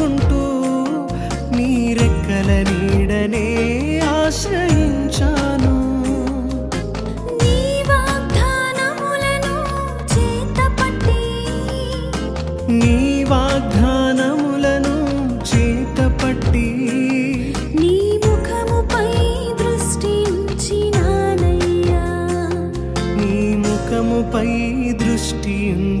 ఆడుకుంటూ నీరెక్కల నీడనే ఆశ్రయించాను. నీ వాగ్దానములను చేతపట్టి నీ ముఖముపై దృష్టించినానయ్యా. నీ ముఖముపై దృష్టించినానయ్యా.